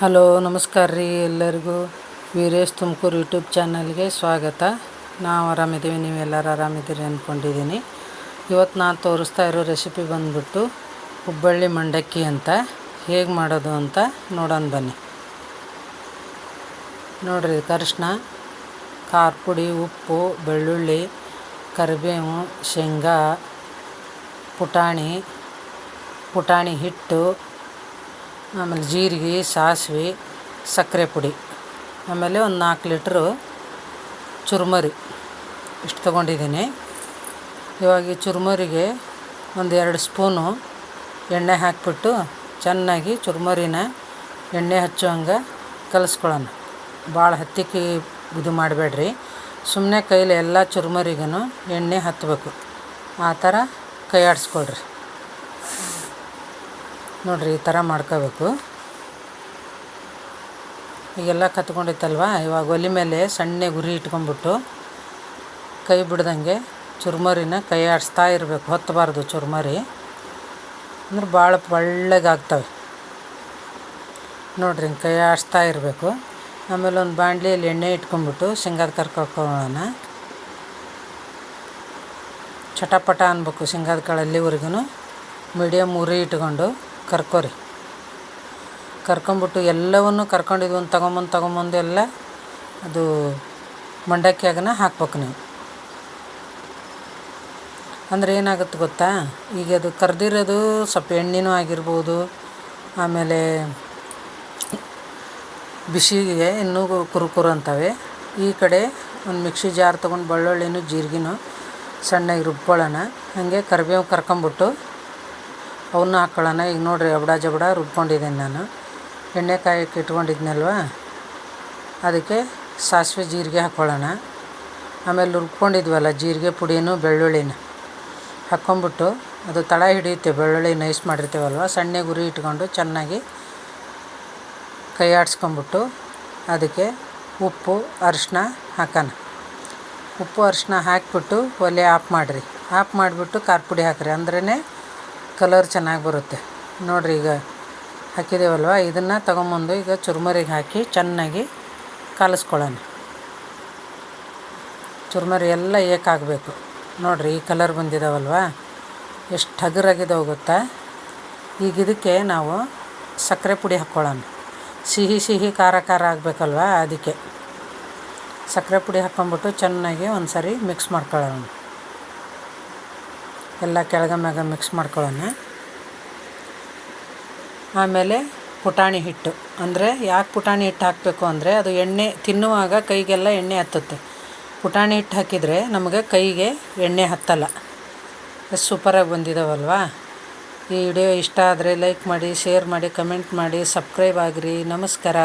Hello, ನಮಸ್ಕಾರ ರೀ ಎಲ್ಲರಿಗೂ. ವೀರೇಶ್ ತುಮಕೂರು ಯೂಟ್ಯೂಬ್ ಚಾನಲ್ಗೆ ಸ್ವಾಗತ. ನಾವು ಆರಾಮಿದ್ದೀವಿ, ನೀವೆಲ್ಲರೂ ಆರಾಮಿದ್ದೀರಿ ಅಂದ್ಕೊಂಡಿದ್ದೀನಿ. ಇವತ್ತು ನಾನು ತೋರಿಸ್ತಾ ಇರೋ ರೆಸಿಪಿ ಬಂದ್ಬಿಟ್ಟು ಹುಬ್ಬಳ್ಳಿ ಮಂಡಕ್ಕಿ ಅಂತ. ಹೇಗೆ ಮಾಡೋದು ಅಂತ ನೋಡೋಣ ಬನ್ನಿ. ನೋಡಿರಿ ಅರಿಶಿನ ಖಾರ ಪುಡಿ ಉಪ್ಪು, ಬೆಳ್ಳುಳ್ಳಿ, ಕರಿಬೇವು, ಶೇಂಗಾ, ಪುಟಾಣಿ ಪುಟಾಣಿ ಹಿಟ್ಟು ಆಮೇಲೆ ಜೀರಿಗೆ, ಸಾಸಿವೆ, ಸಕ್ಕರೆ ಪುಡಿ, ಆಮೇಲೆ ಒಂದು ನಾಲ್ಕು ಲೀಟ್ರು ಚುರುಮರಿ ಇಷ್ಟು ತೊಗೊಂಡಿದ್ದೀನಿ. ಇವಾಗ ಈ ಚುರುಮರಿಗೆ ಒಂದು ಎರಡು ಸ್ಪೂನು ಎಣ್ಣೆ ಹಾಕಿಬಿಟ್ಟು ಚೆನ್ನಾಗಿ ಚುರುಮರಿನ ಎಣ್ಣೆ ಹಚ್ಚೋ ಹಂಗೆ ಕಲಿಸ್ಕೊಳ್ಳೋಣ. ಭಾಳ ಹತ್ತಿಕ್ಕಿ ಇದು ಮಾಡಬೇಡ್ರಿ. ಸುಮ್ಮನೆ ಕೈಲಿ ಎಲ್ಲ ಚುರುಮರಿಗೂ ಎಣ್ಣೆ ಹತ್ತಬೇಕು. ಆ ಥರ ಕೈ ಆಡಿಸ್ಕೊಳ್ರಿ ನೋಡಿರಿ, ಈ ಥರ ಮಾಡ್ಕೋಬೇಕು. ಈಗೆಲ್ಲ ಕತ್ಕೊಂಡಿತ್ತಲ್ವ? ಇವಾಗ ಒಲೆ ಮೇಲೆ ಸಣ್ಣ ಗುರಿ ಇಟ್ಕೊಂಡ್ಬಿಟ್ಟು ಕೈ ಬಿಡ್ದಂಗೆ ಚುರ್ಮರಿನ ಕೈ ಆಡಿಸ್ತಾ ಇರಬೇಕು. ಹೊತ್ತಬಾರ್ದು ಚುರ್ಮರಿ. ಅಂದ್ರೆ ಭಾಳ ಒಳ್ಳೆಗಾಗ್ತವೆ. ನೋಡ್ರಿ, ಹಿಂಗೆ ಕೈ ಆಡಿಸ್ತಾ ಇರಬೇಕು. ಆಮೇಲೆ ಒಂದು ಬಾಣಲಿಯಲ್ಲಿ ಎಣ್ಣೆ ಇಟ್ಕೊಂಡ್ಬಿಟ್ಟು ಶೇಂಗಾದ ಕರ್ಕೊಳೋಣ. ಚಟಪಟ ಅನ್ಬೇಕು ಶೇಂಗಾದ ಕಾಳು ಅಲ್ಲಿವರೆಗೂ ಮೀಡಿಯಮ್ ಉರಿ ಇಟ್ಕೊಂಡು ಕರ್ಕೊರಿ. ಕರ್ಕೊಂಬಿಟ್ಟು ಎಲ್ಲವನ್ನು ಕರ್ಕೊಂಡಿದ್ದು ಒಂದು ತಗೊಂಬಂದು ತಗೊಂಬಂದು ಎಲ್ಲ ಅದು ಮಂಡಕ್ಕಿಯಾಗನ ಹಾಕ್ಬೇಕು ನೀವು. ಅಂದರೆ ಏನಾಗುತ್ತೆ ಗೊತ್ತಾ? ಈಗ ಅದು ಕರೆದಿರೋದು ಸ್ವಲ್ಪ ಎಣ್ಣೆನೂ ಆಗಿರ್ಬೋದು, ಆಮೇಲೆ ಬಿಸಿಗೆ ಇನ್ನೂ ಕುರುಕುರು ಅಂತವೆ. ಈ ಕಡೆ ಒಂದು ಮಿಕ್ಸಿ ಜಾರ್ ತೊಗೊಂಡು, ಬೆಳ್ಳುಳ್ಳಿನೂ, ಜೀರಿಗೆನೂ ಸಣ್ಣಗೆ ರುಬ್ಕೊಳ್ಳೋಣ ಹಾಗೆ ಕರಿಬೇವು ಕರ್ಕೊಂಬಿಟ್ಟು ಅವನ್ನ ಹಾಕ್ಕೊಳ್ಳೋಣ ಈಗ ನೋಡಿರಿ, ಎಬಡ ಜಬಡ ರುಬ್ಕೊಂಡಿದ್ದೀನಿ ನಾನು. ಎಣ್ಣೆ ಇಟ್ಕೊಂಡಿದ್ನಲ್ವ? ಅದಕ್ಕೆ ಸಾಸಿವೆ ಜೀರಿಗೆ ಹಾಕ್ಕೊಳ್ಳೋಣ ಆಮೇಲೆ ರುಬ್ಕೊಂಡಿದ್ವಲ್ಲ, ಜೀರಿಗೆ, ಪುಡಿನೂ, ಬೆಳ್ಳುಳ್ಳಿನ. ಹಾಕ್ಕೊಂಬಿಟ್ಟು ಅದು ತಳ ಹಿಡಿಯುತ್ತೆ, ಬೆಳ್ಳುಳ್ಳಿ ನೈಸ್ ಮಾಡಿರ್ತೇವಲ್ವ? ಸಣ್ಣ ಗುರಿ ಇಟ್ಕೊಂಡು ಚೆನ್ನಾಗಿ ಕೈ ಆಡಿಸ್ಕೊಂಬಿಟ್ಟು ಅದಕ್ಕೆ ಉಪ್ಪು ಅರಿಶಿನ ಹಾಕೋಣ. ಉಪ್ಪು ಅರಿಶಿನ ಹಾಕಿಬಿಟ್ಟು ಒಲೆ ಆಫ್ ಮಾಡಿರಿ. ಆಫ್ ಮಾಡಿಬಿಟ್ಟು ಖಾರ ಪುಡಿ ಹಾಕಿರಿ. ಅಂದ್ರೇ ಕಲರ್ ಚೆನ್ನಾಗಿ ಬರುತ್ತೆ. ನೋಡಿರಿ ಈಗ ಹಾಕಿದ್ದೇವಲ್ವ ಇದನ್ನು ತೊಗೊಂಬಂದು ಈಗ ಚುರುಮರಿಗೆ ಹಾಕಿ ಚೆನ್ನಾಗಿ ಕಾಲಿಸ್ಕೊಳ್ಳೋಣ. ಚುರುಮರಿ ಎಲ್ಲ ಏಕಾಗಬೇಕು. ನೋಡಿರಿ ಈ ಕಲರ್ ಬಂದಿದ್ದಾವಲ್ವ ಎಷ್ಟು ಹಗುರಾಗಿದ್ದಾವೆ ಗೊತ್ತಾ? ಈಗ ಇದಕ್ಕೆ ನಾವು ಸಕ್ಕರೆ ಪುಡಿ ಹಾಕ್ಕೊಳ್ಳೋಣ. ಸಿಹಿ ಸಿಹಿ ಖಾರ ಖಾರ ಆಗಬೇಕಲ್ವ ಅದಕ್ಕೆ. ಸಕ್ಕರೆ ಪುಡಿ ಹಾಕ್ಕೊಂಬಿಟ್ಟು ಚೆನ್ನಾಗಿ ಒಂದು ಸರಿ ಮಿಕ್ಸ್ ಮಾಡ್ಕೊಳ್ಳೋಣ. ಎಲ್ಲ ಕೆಳಗೆ ಮ್ಯಾಗ ಮಿಕ್ಸ್ ಮಾಡ್ಕೊಳ್ಳೋಣ. ಆಮೇಲೆ ಪುಟಾಣಿ ಹಿಟ್ಟು. ಅಂದರೆ ಯಾಕೆ ಪುಟಾಣಿ ಹಿಟ್ಟು ಹಾಕಬೇಕು ಅಂದರೆ ಅದು ಎಣ್ಣೆ ತಿನ್ನುವಾಗ ಕೈಗೆಲ್ಲ ಎಣ್ಣೆ ಹತ್ತುತ್ತೆ. ಪುಟಾಣಿ ಹಿಟ್ಟು ಹಾಕಿದರೆ ನಮಗೆ ಕೈಗೆ ಎಣ್ಣೆ ಹತ್ತಲ್ಲ. ಎಷ್ಟು ಸೂಪರಾಗಿ ಬಂದಿದ್ದಾವಲ್ವಾ ಈ ವಿಡಿಯೋ ಇಷ್ಟ ಆದರೆ ಲೈಕ್ ಮಾಡಿ ಶೇರ್ ಮಾಡಿ ಕಮೆಂಟ್ ಮಾಡಿ ಸಬ್ಸ್ಕ್ರೈಬ್ ಆಗಿರಿ. ನಮಸ್ಕಾರ.